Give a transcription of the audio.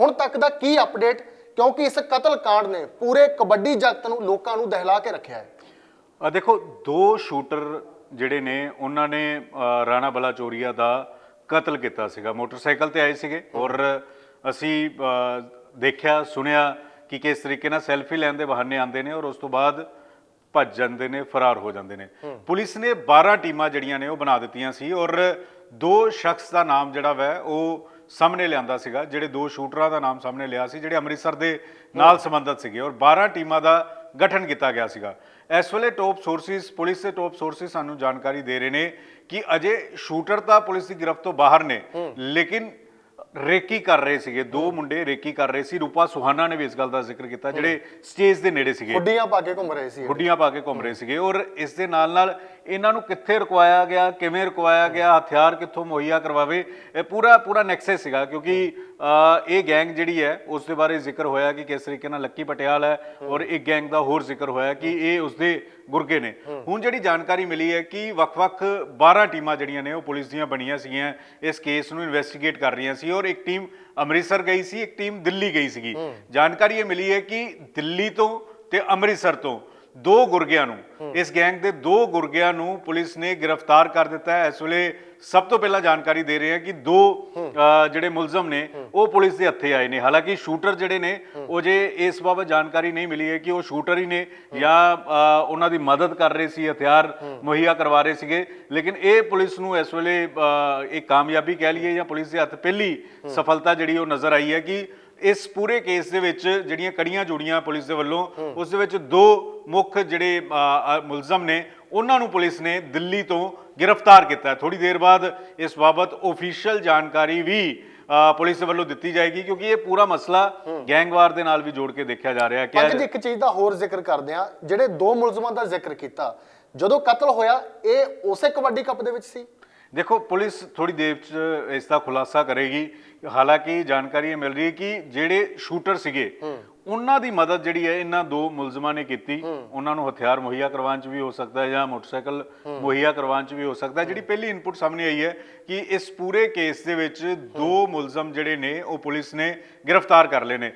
ਹੁਣ ਤੱਕ ਦਾ ਕੀ ਅਪਡੇਟ? ਕਿਉਂਕਿ ਇਸ ਕਤਲ ਕਾਂਡ ਨੇ ਪੂਰੇ ਕਬੱਡੀ ਜਗਤ ਨੂੰ ਲੋਕਾਂ ਨੂੰ ਦਹਿਲਾ ਕੇ ਰੱਖਿਆ ਹੈ। ਆ ਦੇਖੋ ਦੋ ਸ਼ੂਟਰ ਜਿਹੜੇ ਨੇ ਉਹਨਾਂ ਨੇ ਅ, ਰਾਣਾ ਬਲਾਚੋਰੀਆ ਦਾ ਕਤਲ ਕੀਤਾ ਸੀਗਾ। ਮੋਟਰਸਾਈਕਲ ਤੇ ਆਏ ਸੀਗੇ ਔਰ ਅਸੀਂ ਅ, ਦੇਖਿਆ ਸੁਣਿਆ ਕਿ ਕਿਸ ਤਰੀਕੇ ਨਾਲ ਸੈਲਫੀ ਲੈਣ ਦੇ ਬਹਾਨੇ ਆਉਂਦੇ ਨੇ ਔਰ ਉਸ ਤੋਂ ਬਾਅਦ ਭੱਜ ਜਾਂਦੇ ਨੇ ਫਰਾਰ ਹੋ ਜਾਂਦੇ ਨੇ। ਪੁਲਿਸ ਨੇ 12 ਟੀਮਾਂ ਜਿਹੜੀਆਂ ਨੇ ਉਹ ਬਣਾ ਦਿੱਤੀਆਂ ਸੀ ਔਰ ਦੋ ਸ਼ਖਸ ਦਾ ਨਾਮ ਜਿਹੜਾ ਵੈ ਉਹ ਸਾਹਮਣੇ ਲਿਆਂਦਾ ਸੀਗਾ ਜਿਹੜੇ ਦੋ ਸ਼ੂਟਰਾਂ ਦਾ ਨਾਮ ਸਾਹਮਣੇ ਲਿਆ ਸੀ ਜਿਹੜੇ ਅੰਮ੍ਰਿਤਸਰ ਦੇ ਨਾਲ ਸੰਬੰਧਿਤ ਸੀਗੇ ਔਰ 12 ਟੀਮਾਂ ਦਾ ਗਠਨ ਕੀਤਾ ਗਿਆ ਸੀਗਾ। ਇਸ ਵੇਲੇ ਟੌਪ ਸੋਰਸਿਸ ਪੁਲਿਸ ਦੇ ਟੌਪ ਸੋਰਸਿਸ ਸਾਨੂੰ ਜਾਣਕਾਰੀ ਦੇ ਰਹੇ ਨੇ ਕਿ ਅਜੇ ਸ਼ੂਟਰ ਤਾਂ ਪੁਲਿਸ ਦੀ ਗ੍ਰਿਫਤ ਤੋਂ ਬਾਹਰ ਨੇ ਲੇਕਿਨ ਰੇਕੀ ਕਰ ਰਹੇ ਸੀਗੇ ਦੋ ਮੁੰਡੇ ਰੇਕੀ ਕਰ ਰਹੇ ਸੀ ਰੂਪਾ ਸੁਹਾਨਾ ਨੇ ਵੀ ਇਸ ਗੱਲ ਦਾ ਜ਼ਿਕਰ ਕੀਤਾ ਜਿਹੜੇ ਸਟੇਜ ਦੇ ਨੇੜੇ ਸੀਗੇ। ਹੁੱਡੀਆਂ ਪਾ ਕੇ ਘੁੰਮ ਰਹੇ ਸੀ। ਗੁੱਡੀਆਂ ਪਾ ਕੇ ਘੁੰਮ ਰਹੇ ਸੀਗੇ ਔਰ ਇਸ ਦੇ ਨਾਲ ਨਾਲ ਇਹਨਾਂ ਨੂੰ ਕਿੱਥੇ ਰੁਕਵਾਇਆ ਗਿਆ ਕਿਵੇਂ ਰੁਕਵਾਇਆ ਗਿਆ ਹਥਿਆਰ ਕਿੱਥੋਂ ਮੁਹੱਈਆ ਕਰਵਾਵੇ ਇਹ ਪੂਰਾ ਪੂਰਾ ਨੈਕਸਸ ਸੀਗਾ ਕਿਉਂਕਿ ਇਹ ਗੈਂਗ ਜਿਹੜੀ ਹੈ ਉਸ ਦੇ ਬਾਰੇ ਜ਼ਿਕਰ ਹੋਇਆ ਕਿ ਕਿਸ ਤਰੀਕੇ ਨਾਲ ਲੱਕੀ ਪਟਿਆਲ ਹੈ ਔਰ ਇੱਕ ਗੈਂਗ ਦਾ ਹੋਰ ਜ਼ਿਕਰ ਹੋਇਆ ਕਿ ਇਹ ਉਸਦੇ ਗੁਰਗੇ ਨੇ। ਹੁਣ ਜਿਹੜੀ ਜਾਣਕਾਰੀ ਮਿਲੀ ਹੈ ਕਿ ਵੱਖ-ਵੱਖ 12 ਟੀਮਾਂ ਜਿਹੜੀਆਂ ਨੇ ਉਹ ਪੁਲਿਸ ਦੀਆਂ ਬਣੀਆਂ ਸੀਗੀਆਂ ਇਸ ਕੇਸ ਨੂੰ ਇਨਵੈਸਟੀਗੇਟ ਕਰ ਰਹੀਆਂ ਸੀ ਔਰ ਇੱਕ ਟੀਮ ਅੰਮ੍ਰਿਤਸਰ ਗਈ ਸੀ ਇੱਕ ਟੀਮ ਦਿੱਲੀ ਗਈ ਸੀਗੀ। ਜਾਣਕਾਰੀ ਇਹ ਮਿਲੀ ਹੈ ਕਿ ਦਿੱਲੀ ਤੋਂ ਤੇ ਅੰਮ੍ਰਿਤਸਰ ਤੋਂ ਦੋ ਗੁਰਗਿਆਂ ਨੂੰ। ਇਸ ਗੈਂਗ ਦੇ ਦੋ ਗੁਰਗਿਆਂ ਨੂੰ ਪੁਲਿਸ ਨੇ ਗ੍ਰਿਫਤਾਰ ਕਰ ਦਿੱਤਾ ਹੈ। ਇਸ ਵੇਲੇ ਸਭ ਤੋਂ ਪਹਿਲਾਂ ਜਾਣਕਾਰੀ ਦੇ ਰਹੇ ਹਾਂ ਕਿ ਦੋ ਜਿਹੜੇ ਮੁਲਜ਼ਮ ਨੇ ਉਹ ਪੁਲਿਸ ਦੇ ਹੱਥੇ ਆਏ ਨੇ। ਹਾਲਾਂਕਿ ਸ਼ੂਟਰ ਜਿਹੜੇ ਨੇ ਉਹ ਜੇ ਇਸ ਬਾਬਤ ਜਾਣਕਾਰੀ ਨਹੀਂ ਮਿਲੀ ਹੈ ਕਿ ਉਹ ਸ਼ੂਟਰ ਹੀ ਨੇ ਜਾਂ ਅ, ਉਹਨਾਂ ਦੀ ਮਦਦ ਕਰ ਰਹੇ ਸੀ ਹਥਿਆਰ ਮੁਹੱਈਆ ਕਰਵਾ ਰਹੇ ਸੀਗੇ। ਲੇਕਿਨ ਇਹ ਪੁਲਿਸ ਨੂੰ ਇਸ ਵੇਲੇ ਅ, ਇੱਕ ਕਾਮਯਾਬੀ ਕਹਿ ਲਈਏ ਜਾਂ ਪੁਲਿਸ ਦੇ ਹੱਥ ਪਹਿਲੀ ਸਫਲਤਾ ਜਿਹੜੀ ਉਹ ਨਜ਼ਰ ਆਈ ਹੈ ਕਿ ਇਸ ਪੂਰੇ ਕੇਸ ਦੇ ਵਿੱਚ ਜਿਹੜੀਆਂ ਕੜੀਆਂ ਜੁੜੀਆਂ ਪੁਲਿਸ ਦੇ ਵੱਲੋਂ ਉਸ ਦੇ ਵਿੱਚ ਦੋ ਮੁੱਖ ਜਿਹੜੇ ਮੁਲਜ਼ਮ ਨੇ ਉਹਨਾਂ ਨੂੰ ਪੁਲਿਸ ਨੇ ਦਿੱਲੀ ਤੋਂ ਗ੍ਰਿਫਤਾਰ ਕੀਤਾ। ਥੋੜੀ ਦੇਰ ਬਾਅਦ ਇਸ ਬਾਬਤ ਅਫੀਸ਼ੀਅਲ ਜਾਣਕਾਰੀ ਵੀ ਪੁਲਿਸ ਦੇ ਵੱਲੋਂ ਦਿੱਤੀ ਜਾਏਗੀ ਕਿਉਂਕਿ ਇਹ ਪੂਰਾ ਮਸਲਾ ਗੈਂਗਵਾਰ ਦੇ ਨਾਲ ਵੀ ਜੋੜ ਕੇ ਦੇਖਿਆ ਜਾ ਰਿਹਾ। ਅੱਜ ਕਿ ਇੱਕ ਚੀਜ਼ ਦਾ ਹੋਰ ਜ਼ਿਕਰ ਕਰਦੇ ਆ ਜਿਹੜੇ ਦੋ ਮੁਲਜ਼ਮਾਂ ਦਾ ਜ਼ਿਕਰ ਕੀਤਾ। ਜਦੋਂ ਕਤਲ ਹੋਇਆ ਇਹ ਉਸੇ ਕਬੱਡੀ ਕੱਪ ਦੇ ਵਿੱਚ ਸੀ? ਦੇਖੋ ਪੁਲਿਸ ਥੋੜੀ ਦੇਰ ਚ ਇਸ ਦਾ ਖੁਲਾਸਾ ਕਰੇਗੀ। ਹਾਲਾਂਕਿ ਜਾਣਕਾਰੀ ਇਹ ਮਿਲ ਰਹੀ ਹੈ ਕਿ ਜਿਹੜੇ ਸ਼ੂਟਰ ਸੀਗੇ ਉਹਨਾਂ ਦੀ ਮਦਦ ਜਿਹੜੀ ਹੈ ਇਹਨਾਂ ਦੋ ਮੁਲਜ਼ਮਾਂ ਨੇ ਕੀਤੀ। ਉਹਨਾਂ ਨੂੰ ਹਥਿਆਰ ਮੁਹੱਈਆ ਕਰਵਾਉਣ ਚ ਵੀ ਹੋ ਸਕਦਾ ਹੈ ਜਾਂ ਮੋਟਰਸਾਈਕਲ ਮੁਹੱਈਆ ਕਰਵਾਉਣ ਚ ਵੀ ਹੋ ਸਕਦਾ ਹੈ। ਜਿਹੜੀ ਪਹਿਲੀ ਇਨਪੁਟ ਸਾਹਮਣੇ ਆਈ ਹੈ ਕਿ ਇਸ ਪੂਰੇ ਕੇਸ ਦੇ ਵਿੱਚ ਦੋ ਮੁਲਜ਼ਮ ਜਿਹੜੇ ਨੇ ਉਹ ਪੁਲਿਸ ਨੇ ਗ੍ਰਿਫਤਾਰ ਕਰ ਲਏ ਨੇ।